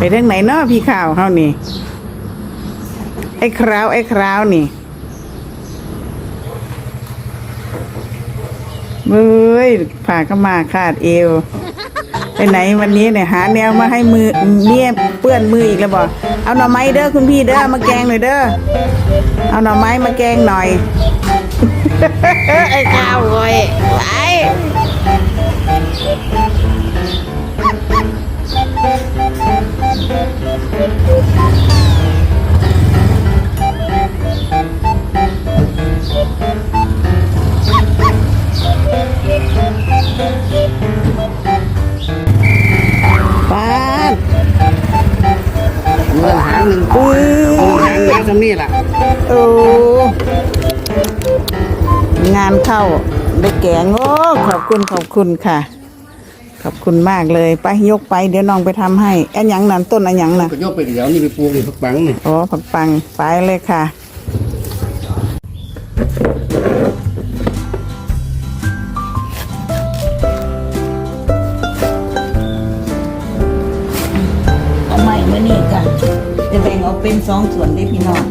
ไปทางไหนเนาะพี่ข่าวเฮานี่ ไอ้คราว ไอ้คราวนี่เบ้ยผ่าก็มาขาดเอว ไปไหนวันนี้เนี่ยหาแนวมาให้มือเมียเปื้อนมืออีกแล้วบอกเอาหน่อไม้เด้อคุณพี่เด้อมาแกงหน่อยเด้อเอาหน่อไม้มาแกงหน่อยไอ้ข้าวโว้ยไปางหนึ่งปื้หางหางสำนี่ล่ะโอ้งานเข้าได้แกงโอ้ขอบคุณขอบคุณค่ะ ขอบคุณมากเลยไปยกไปเดี๋ยวน้องไปทำให้อันหยังนั่นต้นอันหยังน่ะก็ยกไปเดี๋ยวนี่ไปปลูกนี่พักบังนี่อ๋อผักปังไปเลยค่ะเอาใหม่เมื่อนี้กัน จะแบ่งออกเป็นสองส่วนได้พี่น้อง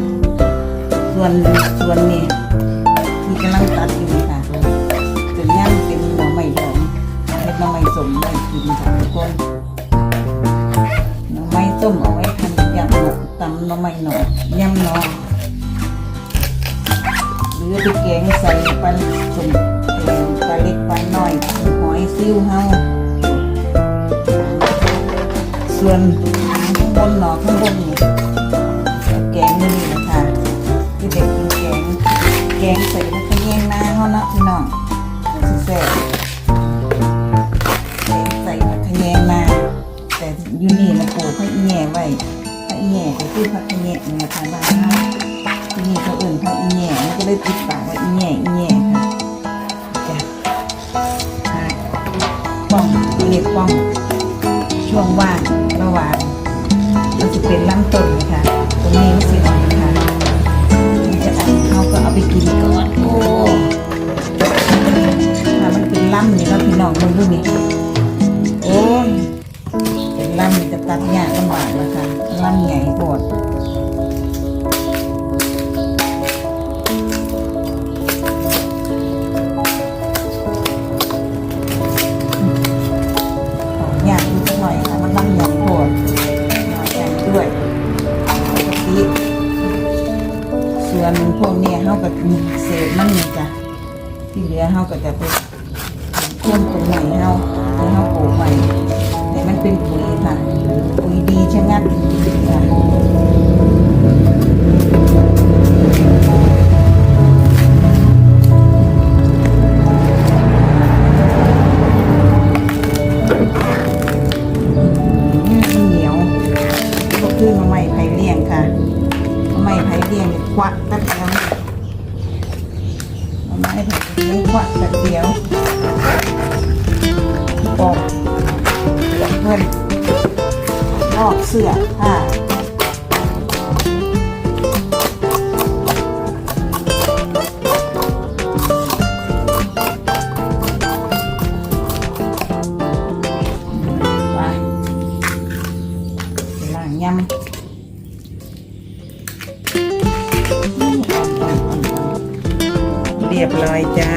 ส่วนส่วนนี้ที่กำลังตัดอยู่นี่ค่ะจะย่างเป็นหน่อไม้ดองเม็ดหน่อไม้สมไว้กินค่ะทุกคนหน่อไม้ต้มเอาไว้ทำยำหน่อตำหน่อไม้หน่อยำหน่อหรือไปแกงใส่ปลาสมปลาเล็กปลาน้อยหอยซิ่วเฮาส่วน นหนอข้างบนนี่แกงนี่นะคะที่เด็กกินแกงแกงใส่แล้วก็แยงหน้าเขาเนาะพี่น้องแซ่บแกงใส่ผักขะแยงหน้าแต่อยูนี่นะปลูกผักอีแหน่ไว้ผักอีแหน่ก็คือผักขะแยงเนี่ยค่ะบ้านที่นี่เขาเอื่นผักอีแหน่มันก็เลยติดปากว่าอีแหน่อีแหน่ค่ะจ้ะอ่าป้องเรียกป้องช่วงว่างระหว่าง มันจะเป็นลำต้นนะคะตรงนี้ไม่สิอ่อนนะคะมันจะอ่อนเขาก็เอาไปกินก่อนโอ้ถ้ามันเป็นลำนี่เราะพี่น้องมันดูนี่โอ้ยเป็นลำนี่จะตัดยากลำบากนะคะลำใหญ่โพดือมันพวกเนี้ยเขาก็มีเศษมันนี่จ้ะที่เหลือเขาก็จะไปพ่มตรงไหนเขาที่เขาก ไผ่เลี้ยงควักแบบเดียวปอกเปลือกเพิ่นลอกเสื้อผ้า เรียบร้อยจ้า